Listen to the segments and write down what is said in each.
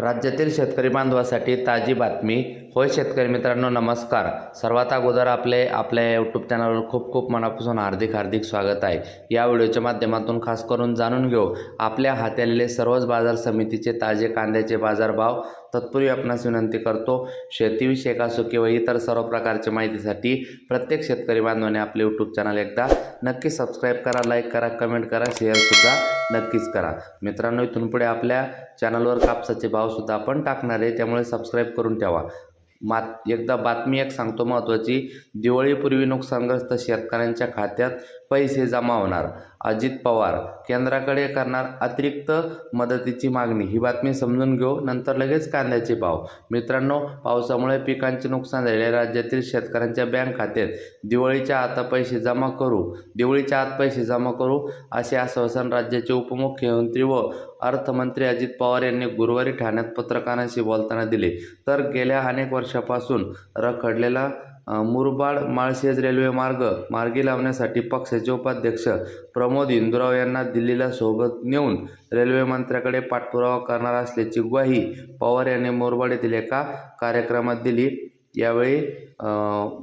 राज्यातील शेतकरी बांधवासाठी ताजी बातमी. होय शेतकरी मित्रांनो नमस्कार. सर्वात अगोदर आपले आपल्या यूट्यूब चॅनलवर खूप खूप मनापासून हार्दिक हार्दिक स्वागत आहे. या व्हिडिओच्या माध्यमातून खास करून जाणून घेऊ. आपल्या हाती आलेले सर्वच बाजार समितीचे ताजे कांद्याचे बाजारभाव तत्पूर्वी आपणास विनंती करतो शेतीविषयक असो किंवा इतर सर्व प्रकारच्या माहितीसाठी प्रत्येक शेतकरी बांधवाने आपले यूट्यूब चॅनल एकदा नक्की सबस्क्राईब करा लाईक करा कमेंट करा शेअरसुद्धा नक्कीच करा. मित्रांनो इथून पुढे आपल्या चॅनलवर कापसाचे भावसुद्धा आपण टाकणार आहे त्यामुळे सबस्क्राईब करून ठेवा. मात एकदा बातमी एक सांगतो महत्त्वाची दिवाळीपूर्वी नुकसानग्रस्त शेतकऱ्यांच्या खात्यात पैसे जमा होणार. अजित पवार. केंद्राकडे करणार अतिरिक्त मदतीची मागणी. ही बातमी समजून घेऊ. नंतर लगेच कांद्याचे भाव. मित्रांनो पावसामुळे पिकांचे नुकसान झालेल्या राज्यातील शेतकऱ्यांच्या बँक खात्यात दिवाळीच्या आता पैसे जमा करू. दिवाळीच्या आत पैसे जमा करू असे आश्वासन राज्याचे उपमुख्यमंत्री व अर्थमंत्री अजित पवार यांनी गुरुवारी ठाण्यात पत्रकारांशी बोलताना दिले. तर गेल्या अनेक वर्षापासून रखडलेला मुरबाड माळशेज रेल्वे मार्ग मार्गी लावण्यासाठी पक्षाचे उपाध्यक्ष प्रमोद इंदुराव यांना दिल्लीला सोबत नेऊन रेल्वे मंत्र्याकडे पाठपुरावा करणार असल्याची ग्वाही पवार यांनी मुरबाड येथील एका कार्यक्रमात दिली. यावेळी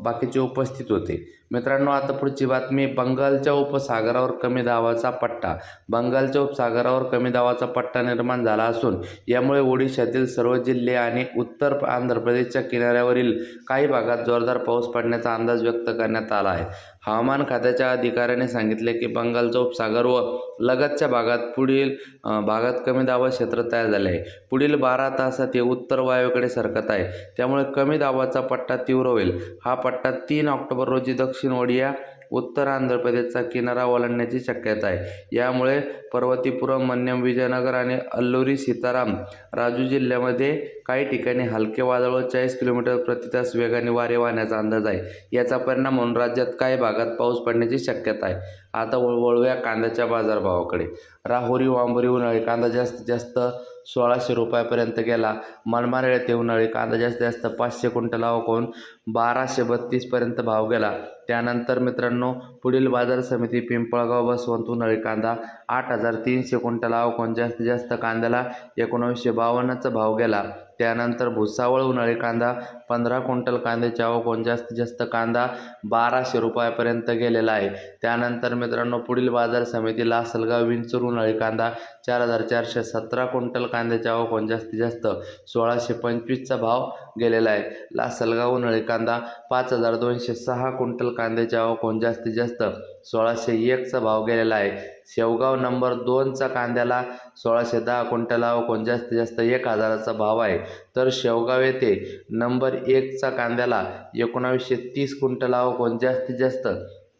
बाकीचे उपस्थित होते. मित्रांनो आता पुढची बातमी बंगालच्या उपसागरावर कमी दाबाचा पट्टा. बंगालच्या उपसागरावर कमी दाबाचा पट्टा निर्माण झाला असून यामुळे ओडिशातील सर्व जिल्हे आणि उत्तर आंध्र प्रदेशच्या किनाऱ्यावरील काही भागात जोरदार पाऊस पडण्याचा अंदाज व्यक्त करण्यात आला आहे. हवामान खात्याच्या अधिकाऱ्याने सांगितले की बंगालचा उपसागर व लगतच्या भागात पुढील भागात कमी दाबा क्षेत्र तयार झाले आहे. पुढील बारा तासात हे उत्तर वायूकडे सरकत आहे. त्यामुळे कमी दाबाचा पट्टा तीव्र होईल. हा पट्टा तीन ऑक्टोबर रोजी दक्षिण ओडिया उत्तर आंध्र प्रदेशचा किनारा ओलांडण्याची शक्यता आहे. यामुळे पर्वतीपुरम मन्यम विजयनगर आणि अल्लुरी सीताराम राजू जिल्ह्यामध्ये काही ठिकाणी हलके वादळ व चाळीस किलोमीटर प्रति तास वेगाने वारे वाहण्याचा अंदाज आहे. याचा परिणाम म्हणून राज्यात काही भागात पाऊस पडण्याची शक्यता आहे. आता वळ वळूया कांद्याच्या बाजारभावाकडे. राहुरी वांबरी उन्हाळी कांदा जास्तीत जास्त सोळाशे रुपयापर्यंत गेला. मनमाड येथे उन्हाळी कांदा जास्तीत जास्त पाचशे क्विंटल आवकून बाराशे बत्तीसपर्यंत भाव गेला. त्यानंतर मित्रांनो पुढील बाजार समिती पिंपळगाव बसवंत उन्हाळी कांदा आठ हजार तीनशे क्विंटल आवकून जास्तीत जास्त कांद्याला एकोणीसशे बावन्नचा भाव गेला. त्यानंतर भुसावळ उन्हाळी कांदा पंधरा क्विंटल कांद्याच्या आवक जास्तीत जास्त कांदा बाराशे रुपयापर्यंत गेलेला आहे. त्यानंतर मित्रांनो पुढील बाजार समिती लासलगाव विंचूर उन्हाळी कांदा चार हजार चारशे सतरा क्विंटल कांद्याच्या आवक जास्तीत जास्त सोळाशे पंचवीसचा भाव गेलेला आहे. लासलगाव उन्हाळी कांदा पाच हजार दोनशे सहा क्विंटल कांद्याच्या आवक जास्तीत जास्त? सोळाशे एकचा भाव गेलेला आहे. शेवगाव नंबर दोनचा कांद्याला सोळाशे दहा क्विंटल आवक जास्तीत जास्त? एक हजाराचा भाव आहे. तर शेवगाव येथे नंबर एकचा कांद्याला एकोणावीसशे तीस क्विंटल आवक जास्तीत जास्त?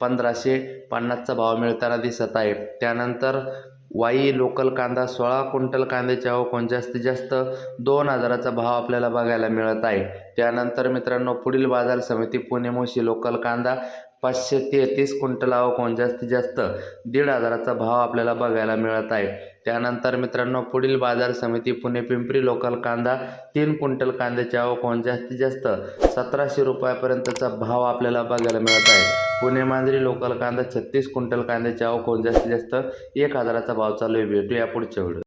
पंधराशे पन्नासचा भाव मिळताना दिसत आहे. त्यानंतर वाई लोकल कांदा सोळा क्विंटल कांद्याची आवक जास्तीत जास्त दोन हजाराचा भाव आपल्याला बघायला मिळत आहे. त्यानंतर मित्रांनो पुढील बाजार समिती पुणे मोशी लोकल कांदा. पाचशे तेहतीस क्विंटल कोण जास्तीत जास्त दीड हजाराचा भाव आपल्याला बघायला मिळत आहे. त्यानंतर मित्रांनो पुढील बाजार समिती पुणे पिंपरी लोकल कांदा तीन क्विंटल कांद्याची आवक जास्तीत जास्त सतराशे रुपयापर्यंतचा भाव आपल्याला बघायला मिळत आहे. पुणे मांजरी लोकल कांदा छत्तीस क्विंटल कांद्याची आवक जास्तीत जास्त एक हजाराचा भाव चालू आहे. भेटूया पुढच्या व्हिडिओ